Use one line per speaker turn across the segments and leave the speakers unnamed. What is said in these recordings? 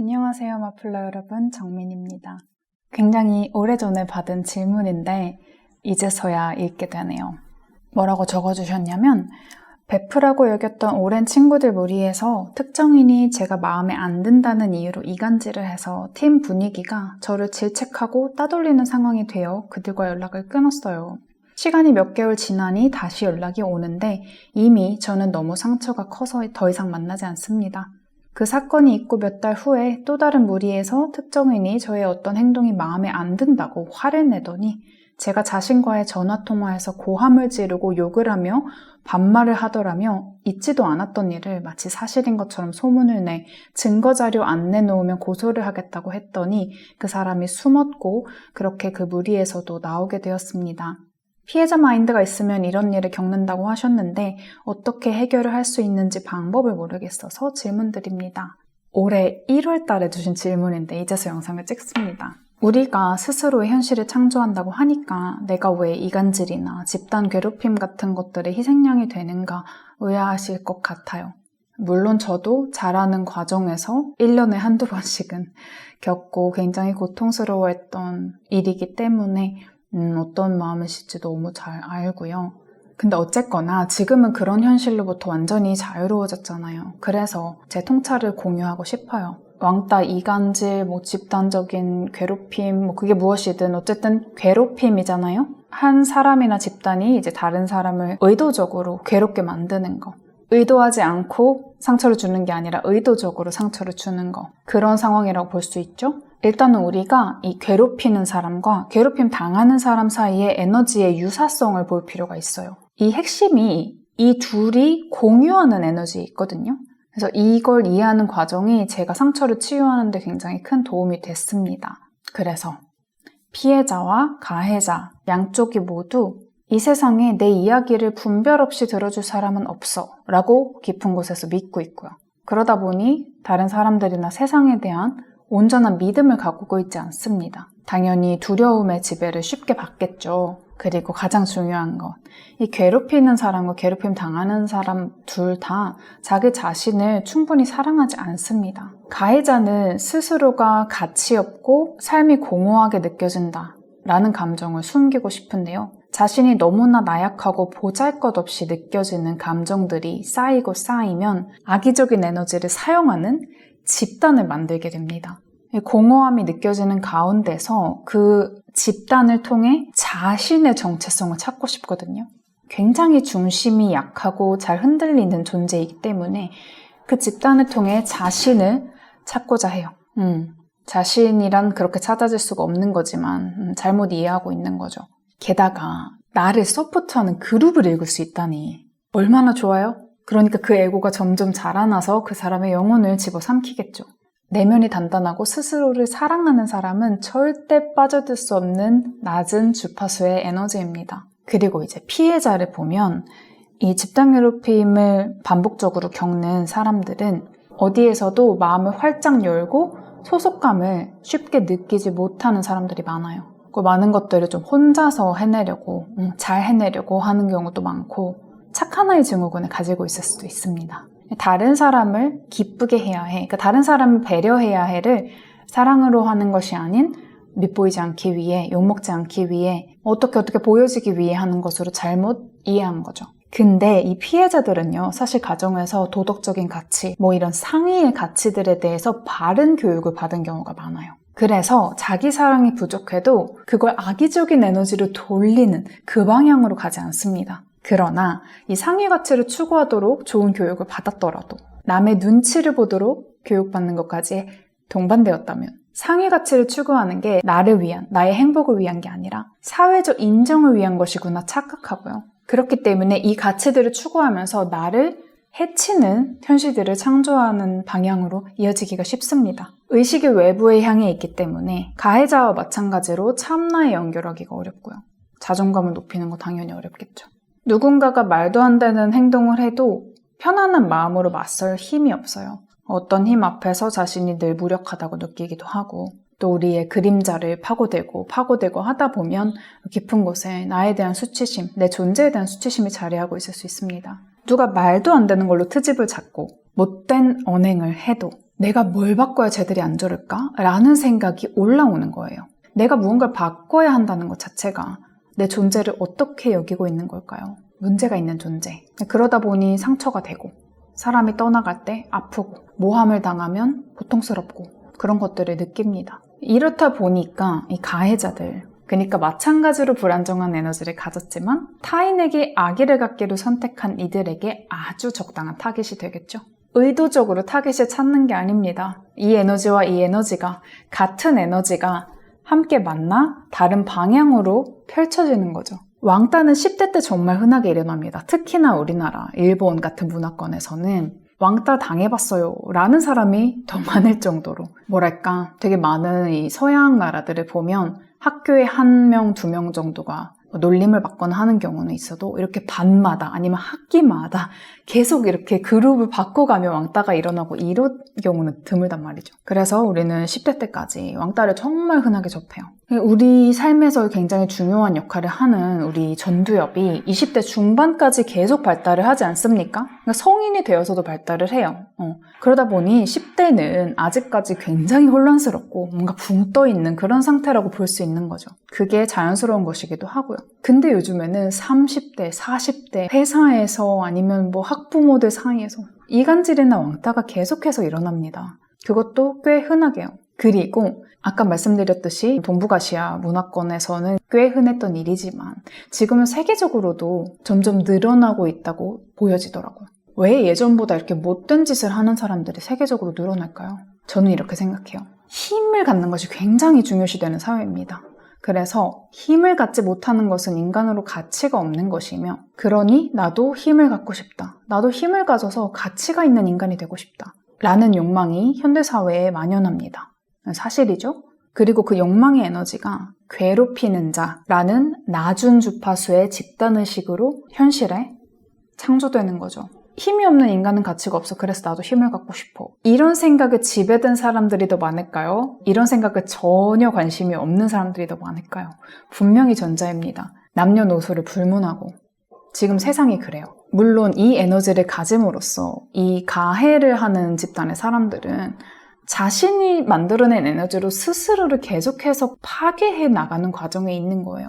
안녕하세요, 마플러 여러분. 정민입니다. 굉장히 오래전에 받은 질문인데, 이제서야 읽게 되네요. 뭐라고 적어주셨냐면, 베프라고 여겼던 오랜 친구들 무리에서 특정인이 제가 마음에 안 든다는 이유로 이간질을 해서 팀 분위기가 저를 질책하고 따돌리는 상황이 되어 그들과 연락을 끊었어요. 시간이 몇 개월 지나니 다시 연락이 오는데 이미 저는 너무 상처가 커서 더 이상 만나지 않습니다. 그 사건이 있고 몇 달 후에 또 다른 무리에서 특정인이 저의 어떤 행동이 마음에 안 든다고 화를 내더니 제가 자신과의 전화통화에서 고함을 지르고 욕을 하며 반말을 하더라며 있지도 않았던 일을 마치 사실인 것처럼 소문을 내 증거자료 안 내놓으면 고소를 하겠다고 했더니 그 사람이 숨었고 그렇게 그 무리에서도 나오게 되었습니다. 피해자 마인드가 있으면 이런 일을 겪는다고 하셨는데 어떻게 해결을 할 수 있는지 방법을 모르겠어서 질문드립니다. 올해 1월 달에 주신 질문인데 이제서 영상을 찍습니다. 우리가 스스로의 현실을 창조한다고 하니까 내가 왜 이간질이나 집단 괴롭힘 같은 것들의 희생양이 되는가 의아하실 것 같아요. 물론 저도 자라는 과정에서 1년에 한두 번씩은 겪고 굉장히 고통스러워했던 일이기 때문에 음, 어떤 마음이실지 너무 잘 알고요. 근데 어쨌거나 지금은 그런 현실로부터 완전히 자유로워졌잖아요. 그래서 제 통찰을 공유하고 싶어요. 왕따, 이간질, 뭐 집단적인 괴롭힘, 뭐 그게 무엇이든 어쨌든 괴롭힘이잖아요. 한 사람이나 집단이 이제 다른 사람을 의도적으로 괴롭게 만드는 거. 의도하지 않고 상처를 주는 게 아니라 의도적으로 상처를 주는 거. 그런 상황이라고 볼 수 있죠. 일단은 우리가 이 괴롭히는 사람과 괴롭힘 당하는 사람 사이의 에너지의 유사성을 볼 필요가 있어요. 이 핵심이 이 둘이 공유하는 에너지 있거든요. 그래서 이걸 이해하는 과정이 제가 상처를 치유하는데 굉장히 큰 도움이 됐습니다. 그래서 피해자와 가해자 양쪽이 모두 이 세상에 내 이야기를 분별 없이 들어줄 사람은 없어 라고 깊은 곳에서 믿고 있고요. 그러다 보니 다른 사람들이나 세상에 대한 온전한 믿음을 가꾸고 있지 않습니다. 당연히 두려움의 지배를 쉽게 받겠죠. 그리고 가장 중요한 것. 이 괴롭히는 사람과 괴롭힘 당하는 사람 둘 다 자기 자신을 충분히 사랑하지 않습니다. 가해자는 스스로가 가치 없고 삶이 공허하게 느껴진다. 라는 감정을 숨기고 싶은데요. 자신이 너무나 나약하고 보잘 것 없이 느껴지는 감정들이 쌓이고 쌓이면 악의적인 에너지를 사용하는 집단을 만들게 됩니다. 공허함이 느껴지는 가운데서 그 집단을 통해 자신의 정체성을 찾고 싶거든요. 굉장히 중심이 약하고 잘 흔들리는 존재이기 때문에 그 집단을 통해 자신을 찾고자 해요. 음, 자신이란 그렇게 찾아질 수가 없는 거지만 음, 잘못 이해하고 있는 거죠. 게다가 나를 서포트하는 그룹을 읽을 수 있다니 얼마나 좋아요? 그러니까 그 에고가 점점 자라나서 그 사람의 영혼을 집어삼키겠죠. 내면이 단단하고 스스로를 사랑하는 사람은 절대 빠져들 수 없는 낮은 주파수의 에너지입니다. 그리고 이제 피해자를 보면 이 집단 괴롭힘을 반복적으로 겪는 사람들은 어디에서도 마음을 활짝 열고 소속감을 쉽게 느끼지 못하는 사람들이 많아요. 그 많은 것들을 좀 혼자서 해내려고, 음, 잘 해내려고 하는 경우도 많고, 아이 증후군을 가지고 있을 수도 있습니다. 다른 사람을 기쁘게 해야 해. 그러니까 다른 사람을 배려해야 해를 사랑으로 하는 것이 아닌 밉보이지 않기 위해, 욕먹지 않기 위해, 어떻게 어떻게 보여지기 위해 하는 것으로 잘못 이해한 거죠. 근데 이 피해자들은요, 사실 가정에서 도덕적인 가치, 뭐 이런 상위의 가치들에 대해서 바른 교육을 받은 경우가 많아요. 그래서 자기 사랑이 부족해도 그걸 악의적인 에너지로 돌리는 그 방향으로 가지 않습니다. 그러나 이 상위 가치를 추구하도록 좋은 교육을 받았더라도 남의 눈치를 보도록 교육받는 것까지 동반되었다면 상위 가치를 추구하는 게 나를 위한, 나의 행복을 위한 게 아니라 사회적 인정을 위한 것이구나 착각하고요. 그렇기 때문에 이 가치들을 추구하면서 나를 해치는 현실들을 창조하는 방향으로 이어지기가 쉽습니다. 의식이 외부에 향해 있기 때문에 가해자와 마찬가지로 참나에 연결하기가 어렵고요. 자존감을 높이는 거 당연히 어렵겠죠. 누군가가 말도 안 되는 행동을 해도 편안한 마음으로 맞설 힘이 없어요. 어떤 힘 앞에서 자신이 늘 무력하다고 느끼기도 하고 또 우리의 그림자를 파고들고 파고들고 하다 보면 깊은 곳에 나에 대한 수치심, 내 존재에 대한 수치심이 자리하고 있을 수 있습니다. 누가 말도 안 되는 걸로 트집을 잡고 못된 언행을 해도 내가 뭘 바꿔야 쟤들이 안 저럴까? 라는 생각이 올라오는 거예요. 내가 무언가를 바꿔야 한다는 것 자체가 내 존재를 어떻게 여기고 있는 걸까요? 문제가 있는 존재. 그러다 보니 상처가 되고, 사람이 떠나갈 때 아프고, 모함을 당하면 고통스럽고, 그런 것들을 느낍니다. 이렇다 보니까 이 가해자들, 그러니까 마찬가지로 불안정한 에너지를 가졌지만 타인에게 악의를 갖기로 선택한 이들에게 아주 적당한 타깃이 되겠죠. 의도적으로 타깃을 찾는 게 아닙니다. 이 에너지와 이 에너지가 같은 에너지가 함께 만나 다른 방향으로 펼쳐지는 거죠. 왕따는 10대 때 정말 흔하게 일어납니다. 특히나 우리나라, 일본 같은 문화권에서는 왕따 당해봤어요 라는 사람이 더 많을 정도로 뭐랄까 되게 많은 이 서양 나라들을 보면 학교에 한 명, 두 명 정도가 놀림을 받거나 하는 경우는 있어도 이렇게 반마다 아니면 학기마다 계속 이렇게 그룹을 바꿔가며 왕따가 일어나고 이런 경우는 드물단 말이죠. 그래서 우리는 10대 때까지 왕따를 정말 흔하게 접해요. 우리 삶에서 굉장히 중요한 역할을 하는 우리 전두엽이 20대 중반까지 계속 발달을 하지 않습니까? 그러니까 성인이 되어서도 발달을 해요. 어. 그러다 보니 10대는 아직까지 굉장히 혼란스럽고 뭔가 붕 떠 있는 그런 상태라고 볼 수 있는 거죠. 그게 자연스러운 것이기도 하고요. 근데 요즘에는 30대, 40대, 회사에서 아니면 뭐 학부모들 사이에서 이간질이나 왕따가 계속해서 일어납니다. 그것도 꽤 흔하게요. 그리고 아까 말씀드렸듯이 동북아시아 문화권에서는 꽤 흔했던 일이지만 지금은 세계적으로도 점점 늘어나고 있다고 보여지더라고요. 왜 예전보다 이렇게 못된 짓을 하는 사람들이 세계적으로 늘어날까요? 저는 이렇게 생각해요. 힘을 갖는 것이 굉장히 중요시되는 사회입니다. 그래서 힘을 갖지 못하는 것은 인간으로 가치가 없는 것이며, 그러니 나도 힘을 갖고 싶다. 나도 힘을 가져서 가치가 있는 인간이 되고 싶다. 라는 욕망이 현대사회에 만연합니다. 사실이죠? 그리고 그 욕망의 에너지가 괴롭히는 자라는 낮은 주파수의 집단의식으로 현실에 창조되는 거죠. 힘이 없는 인간은 가치가 없어. 그래서 나도 힘을 갖고 싶어. 이런 생각에 지배된 사람들이 더 많을까요? 이런 생각에 전혀 관심이 없는 사람들이 더 많을까요? 분명히 전자입니다. 남녀노소를 불문하고. 지금 세상이 그래요. 물론 이 에너지를 가짐으로써 이 가해를 하는 집단의 사람들은 자신이 만들어낸 에너지로 스스로를 계속해서 파괴해 나가는 과정에 있는 거예요.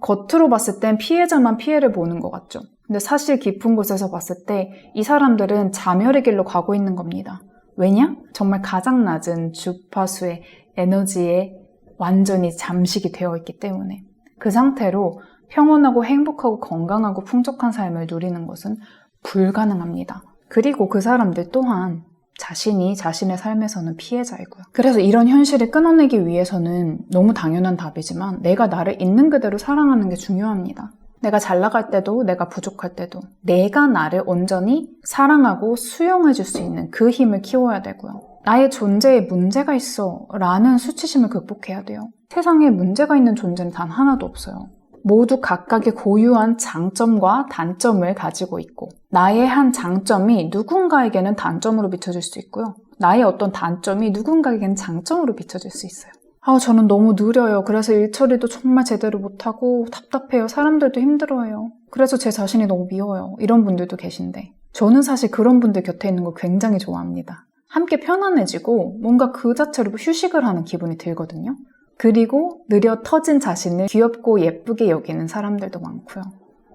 겉으로 봤을 땐 피해자만 피해를 보는 것 같죠. 근데 사실 깊은 곳에서 봤을 때 이 사람들은 자멸의 길로 가고 있는 겁니다. 왜냐? 정말 가장 낮은 주파수의 에너지에 완전히 잠식이 되어 있기 때문에. 그 상태로 평온하고 행복하고 건강하고 풍족한 삶을 누리는 것은 불가능합니다. 그리고 그 사람들 또한 자신이 자신의 삶에서는 피해자이고요. 그래서 이런 현실을 끊어내기 위해서는 너무 당연한 답이지만 내가 나를 있는 그대로 사랑하는 게 중요합니다. 내가 잘 나갈 때도 내가 부족할 때도 내가 나를 온전히 사랑하고 수용해 줄 수 있는 그 힘을 키워야 되고요. 나의 존재에 문제가 있어 라는 수치심을 극복해야 돼요. 세상에 문제가 있는 존재는 단 하나도 없어요. 모두 각각의 고유한 장점과 단점을 가지고 있고 나의 한 장점이 누군가에게는 단점으로 비춰질 수 있고요. 나의 어떤 단점이 누군가에게는 장점으로 비춰질 수 있어요. 아, 저는 너무 느려요. 그래서 일 처리도 정말 제대로 못하고 답답해요. 사람들도 힘들어요. 그래서 제 자신이 너무 미워요. 이런 분들도 계신데. 저는 사실 그런 분들 곁에 있는 걸 굉장히 좋아합니다. 함께 편안해지고 뭔가 그 자체로 휴식을 하는 기분이 들거든요. 그리고 느려 터진 자신을 귀엽고 예쁘게 여기는 사람들도 많고요.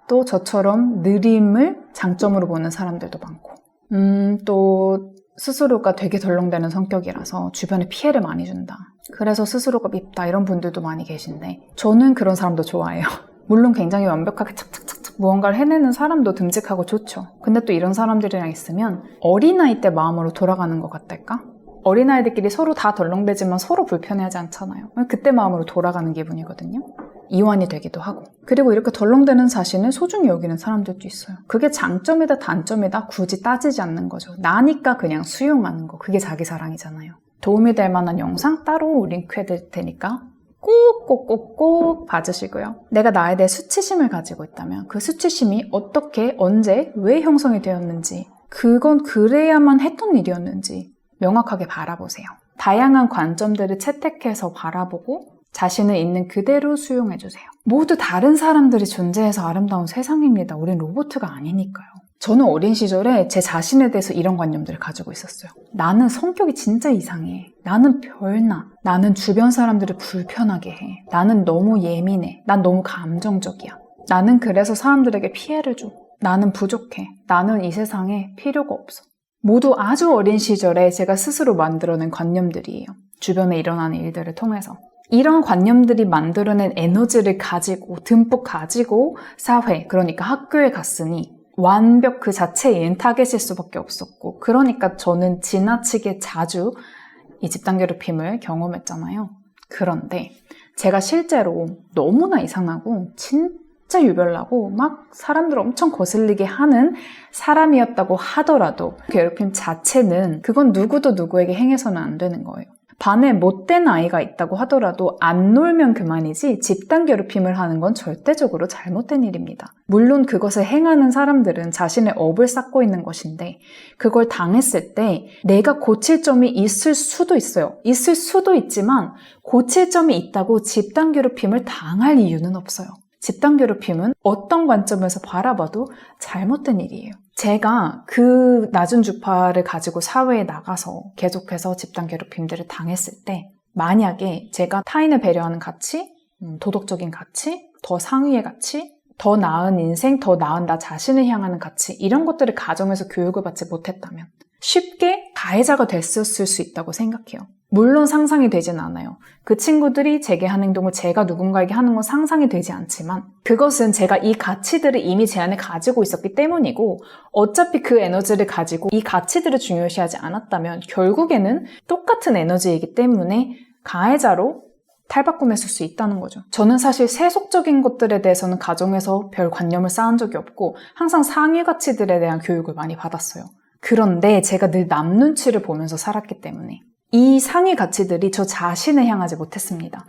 또 저처럼 느림을 장점으로 보는 사람들도 많고. 음, 또 스스로가 되게 덜렁대는 성격이라서 주변에 피해를 많이 준다. 그래서 스스로가 밉다 이런 분들도 많이 계신데 저는 그런 사람도 좋아해요. 물론 굉장히 완벽하게 착착착착 무언가를 해내는 사람도 듬직하고 좋죠. 근데 또 이런 사람들이랑 있으면 어린아이 때 마음으로 돌아가는 것 같달까? 어린아이들끼리 서로 다 덜렁대지만 서로 불편해하지 않잖아요. 그때 마음으로 돌아가는 기분이거든요. 이완이 되기도 하고. 그리고 이렇게 덜렁대는 자신을 소중히 여기는 사람들도 있어요. 그게 장점이다 단점이다 굳이 따지지 않는 거죠. 나니까 그냥 수용하는 거. 그게 자기 사랑이잖아요. 도움이 될 만한 영상 따로 링크해 드릴 테니까 꼭꼭꼭꼭 봐주시고요. 내가 나에 대해 수치심을 가지고 있다면 그 수치심이 어떻게, 언제, 왜 형성이 되었는지 그건 그래야만 했던 일이었는지 명확하게 바라보세요. 다양한 관점들을 채택해서 바라보고 자신을 있는 그대로 수용해주세요. 모두 다른 사람들이 존재해서 아름다운 세상입니다. 우린 로보트가 아니니까요. 저는 어린 시절에 제 자신에 대해서 이런 관념들을 가지고 있었어요. 나는 성격이 진짜 이상해. 나는 별나. 나는 주변 사람들을 불편하게 해. 나는 너무 예민해. 난 너무 감정적이야. 나는 그래서 사람들에게 피해를 줘. 나는 부족해. 나는 이 세상에 필요가 없어. 모두 아주 어린 시절에 제가 스스로 만들어낸 관념들이에요. 주변에 일어나는 일들을 통해서. 이런 관념들이 만들어낸 에너지를 가지고 듬뿍 가지고 사회, 그러니까 학교에 갔으니 완벽 그 자체인 타겟일 수밖에 없었고 그러니까 저는 지나치게 자주 이 집단 괴롭힘을 경험했잖아요. 그런데 제가 실제로 너무나 이상하고 진 짜 유별나고 막 사람들 엄청 거슬리게 하는 사람이었다고 하더라도 괴롭힘 자체는 그건 누구도 누구에게 행해서는 안 되는 거예요. 반에 못된 아이가 있다고 하더라도 안 놀면 그만이지 집단 괴롭힘을 하는 건 절대적으로 잘못된 일입니다. 물론 그것을 행하는 사람들은 자신의 업을 쌓고 있는 것인데 그걸 당했을 때 내가 고칠 점이 있을 수도 있어요. 있을 수도 있지만 고칠 점이 있다고 집단 괴롭힘을 당할 이유는 없어요. 집단 괴롭힘은 어떤 관점에서 바라봐도 잘못된 일이에요. 제가 그 낮은 주파를 가지고 사회에 나가서 계속해서 집단 괴롭힘들을 당했을 때 만약에 제가 타인을 배려하는 가치, 음, 도덕적인 가치, 더 상위의 가치, 더 나은 인생, 더 나은 나 자신을 향하는 가치 이런 것들을 가정에서 교육을 받지 못했다면 쉽게 가해자가 됐었을 수 있다고 생각해요. 물론 상상이 되진 않아요. 그 친구들이 제게 한 행동을 제가 누군가에게 하는 건 상상이 되지 않지만 그것은 제가 이 가치들을 이미 제 안에 가지고 있었기 때문이고 어차피 그 에너지를 가지고 이 가치들을 중요시하지 않았다면 결국에는 똑같은 에너지이기 때문에 가해자로 탈바꿈했을 수 있다는 거죠. 저는 사실 세속적인 것들에 대해서는 가정에서 별 관념을 쌓은 적이 없고 항상 상위 가치들에 대한 교육을 많이 받았어요. 그런데 제가 늘 남 눈치를 보면서 살았기 때문에 이 상위 가치들이 저 자신을 향하지 못했습니다.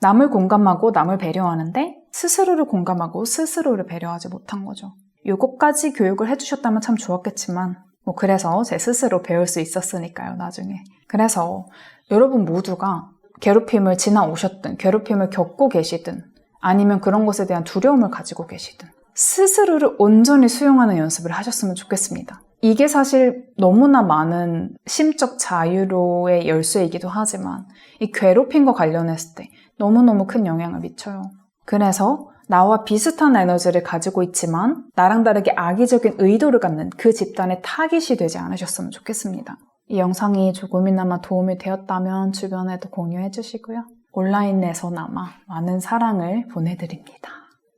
남을 공감하고 남을 배려하는데 스스로를 공감하고 스스로를 배려하지 못한 거죠. 요것까지 교육을 해주셨다면 참 좋았겠지만 뭐 그래서 제 스스로 배울 수 있었으니까요 나중에. 그래서 여러분 모두가 괴롭힘을 지나오셨든 괴롭힘을 겪고 계시든 아니면 그런 것에 대한 두려움을 가지고 계시든 스스로를 온전히 수용하는 연습을 하셨으면 좋겠습니다. 이게 사실 너무나 많은 심적 자유로의 열쇠이기도 하지만 이 괴롭힘과 관련했을 때 너무너무 큰 영향을 미쳐요. 그래서 나와 비슷한 에너지를 가지고 있지만 나랑 다르게 악의적인 의도를 갖는 그 집단의 타깃이 되지 않으셨으면 좋겠습니다. 이 영상이 조금이나마 도움이 되었다면 주변에도 공유해 주시고요. 온라인에서나마 많은 사랑을 보내드립니다.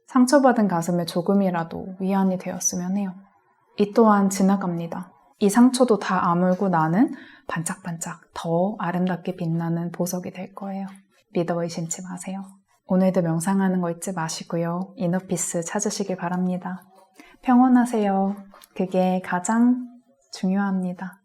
상처받은 가슴에 조금이라도 위안이 되었으면 해요. 이 또한 지나갑니다. 이 상처도 다 아물고 나는 반짝반짝 더 아름답게 빛나는 보석이 될 거예요. 믿어 의심치 마세요. 오늘도 명상하는 거 잊지 마시고요. 이너피스 찾으시길 바랍니다. 평온하세요. 그게 가장 중요합니다.